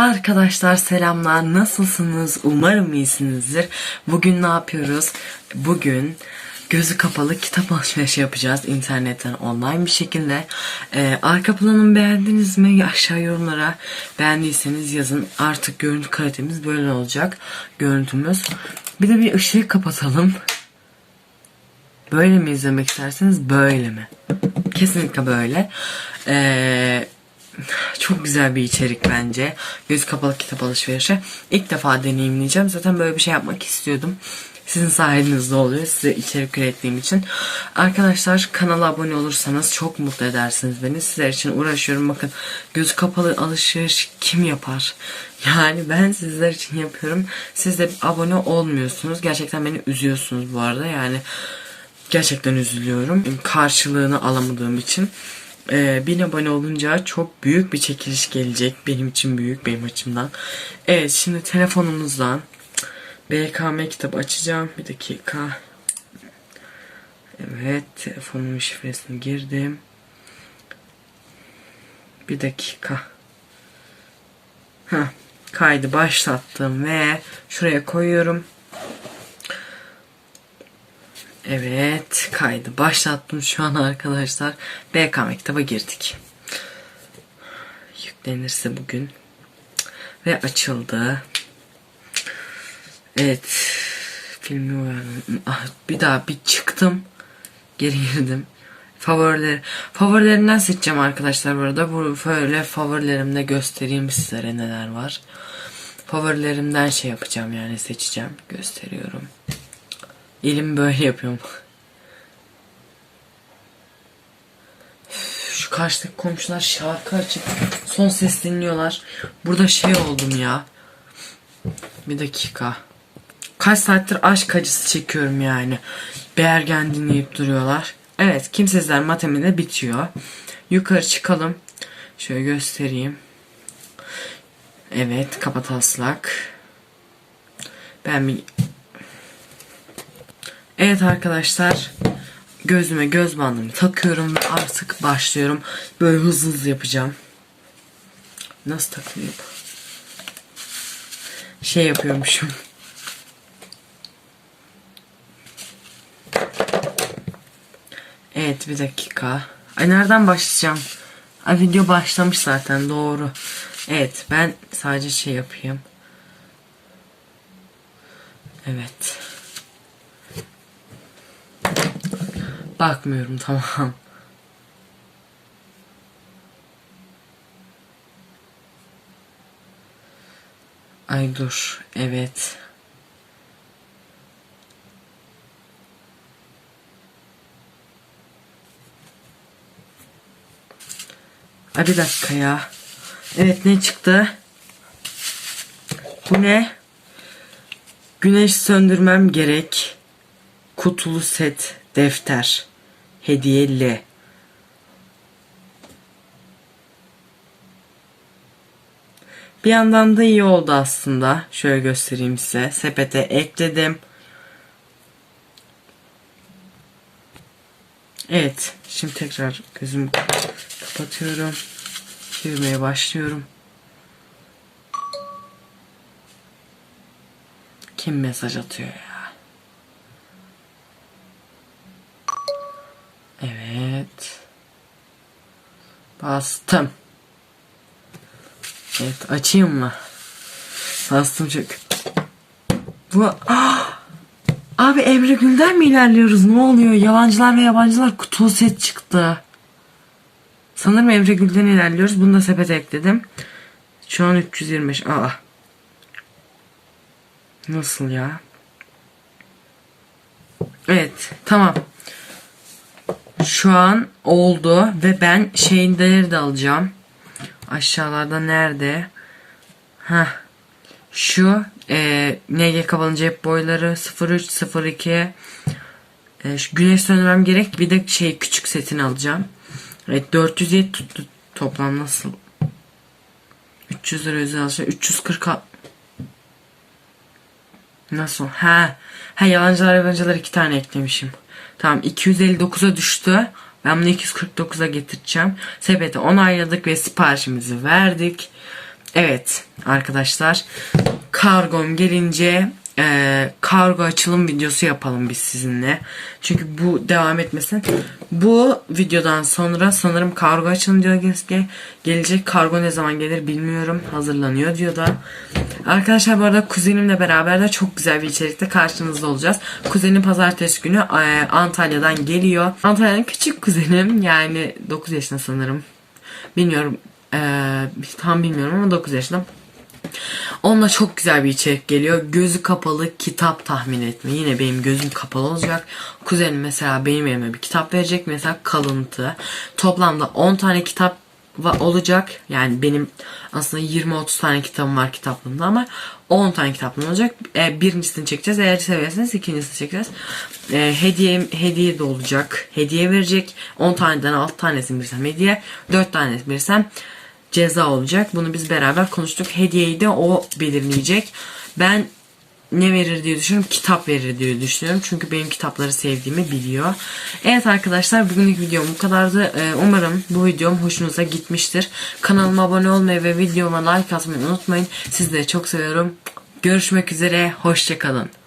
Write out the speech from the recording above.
Arkadaşlar selamlar. Nasılsınız? Umarım iyisinizdir. Bugün ne yapıyoruz? Bugün gözü kapalı kitap alışverişi yapacağız internetten online bir şekilde. Ee, Arka planımı beğendiniz mi? Aşağı yorumlara beğendiyseniz yazın. Artık görüntü kalitemiz böyle olacak. Görüntümüz. Bir de bir ışığı kapatalım. Böyle mi izlemek isterseniz böyle mi? Kesinlikle böyle. Ee, çok güzel bir içerik bence. Göz kapalı kitap alışverişi. İlk defa deneyimleyeceğim. Zaten böyle bir şey yapmak istiyordum. Sizin sayenizde oluyor. Size içerik ürettiğim için. Arkadaşlar kanala abone olursanız çok mutlu edersiniz beni. Sizler için uğraşıyorum. Bakın göz kapalı alışveriş kim yapar? Yani ben sizler için yapıyorum. Siz de abone olmuyorsunuz. Gerçekten beni üzüyorsunuz bu arada. Yani gerçekten üzülüyorum. Karşılığını alamadığım için. Ee, bin abone olunca çok büyük bir çekiliş gelecek. Benim için büyük benim açımdan. Evet şimdi telefonumuzdan BKM kitabı açacağım. Bir dakika. Evet telefonumun şifresini girdim. Bir dakika. Heh, kaydı başlattım ve şuraya koyuyorum. Evet kaydı başlattım şu an arkadaşlar. BKM kitaba girdik. Yüklenirse bugün. Ve açıldı. Evet. Filmi. Ah, bir daha bir çıktım. Geri girdim. Favoriler, favorilerimden seçeceğim arkadaşlar burada. Bu böyle favorilerimde göstereyim sizlere neler var. Favorilerimden şey yapacağım yani seçeceğim. Gösteriyorum. Elim böyle yapıyorum. Şu karşıdaki komşular şarkı açıp son ses dinliyorlar. Burada şey oldum ya. Bir dakika. Kaç saattir aşk acısı çekiyorum yani. Bergen dinleyip duruyorlar. Evet kimsesizler mateminde bitiyor. Yukarı çıkalım. Şöyle göstereyim. Evet kapataslak. Ben bir Evet arkadaşlar gözüme göz bandımı takıyorum ve artık başlıyorum. Böyle hızlı hızlı yapacağım. Nasıl takılıyor bu? Şey yapıyormuşum. Evet bir dakika. Ay nereden başlayacağım? Ay video başlamış zaten doğru. Evet ben sadece şey yapayım. Evet. Bakmıyorum tamam. Ay dur. Evet. Ay bir dakika ya. Evet ne çıktı? Bu ne? Güneş söndürmem gerek. Kutulu set defter. Hediyeli. Bir yandan da iyi oldu aslında. Şöyle göstereyim size. Sepete ekledim. Evet. Şimdi tekrar gözümü kapatıyorum. Çevirmeye başlıyorum. Kim mesaj atıyor ya? Evet. Bastım. Evet açayım mı? Bastım çok. Bu Ah! Abi Emre Gül'den mi ilerliyoruz? Ne oluyor? Yabancılar ve yabancılar kutu set çıktı. Sanırım Emre Gül'den ilerliyoruz. Bunu da sepete ekledim. Şu an 325. Aa. Nasıl ya? Evet. Tamam. Şu an oldu ve ben şeyin değeri de alacağım. Aşağılarda nerede? Ha. Şu e, NG Kabalı'nın cep boyları 03 02 e, şu güneş söndürmem gerek. Bir de şey küçük setini alacağım. Evet 407 tuttu toplam nasıl? 300 lira özel alacağım. 340 al- Nasıl? Ha. Ha yalancılar yabancılar iki tane eklemişim. Tamam 259'a düştü. Ben bunu 249'a getireceğim. Sepete onayladık ve siparişimizi verdik. Evet arkadaşlar kargom gelince e, kargo açılım videosu yapalım biz sizinle. Çünkü bu devam etmesin. Bu videodan sonra sanırım kargo açılım diyor ge- gelecek. Kargo ne zaman gelir bilmiyorum. Hazırlanıyor diyor da. Arkadaşlar bu arada kuzenimle beraber de çok güzel bir içerikte karşınızda olacağız. Kuzenim pazartesi günü e, Antalya'dan geliyor. Antalya'nın küçük kuzenim yani 9 yaşında sanırım. Bilmiyorum. Ee, tam bilmiyorum ama 9 yaşında. Onunla çok güzel bir içerik geliyor. Gözü kapalı kitap tahmin etme. Yine benim gözüm kapalı olacak. Kuzenim mesela benim elime bir kitap verecek. Mesela kalıntı. Toplamda 10 tane kitap olacak. Yani benim aslında 20-30 tane kitabım var kitaplığımda ama 10 tane kitaplığım olacak. E, birincisini çekeceğiz. Eğer severseniz ikincisini çekeceğiz. E, hediye, hediye de olacak. Hediye verecek. 10 taneden 6 tanesini bilirsem hediye. 4 tanesini bilirsem ceza olacak. Bunu biz beraber konuştuk. Hediyeyi de o belirleyecek. Ben ne verir diye düşünüyorum. Kitap verir diye düşünüyorum. Çünkü benim kitapları sevdiğimi biliyor. Evet arkadaşlar bugünlük videom bu kadardı. Ee, umarım bu videom hoşunuza gitmiştir. Kanalıma abone olmayı ve videoma like atmayı unutmayın. Sizleri çok seviyorum. Görüşmek üzere. Hoşçakalın.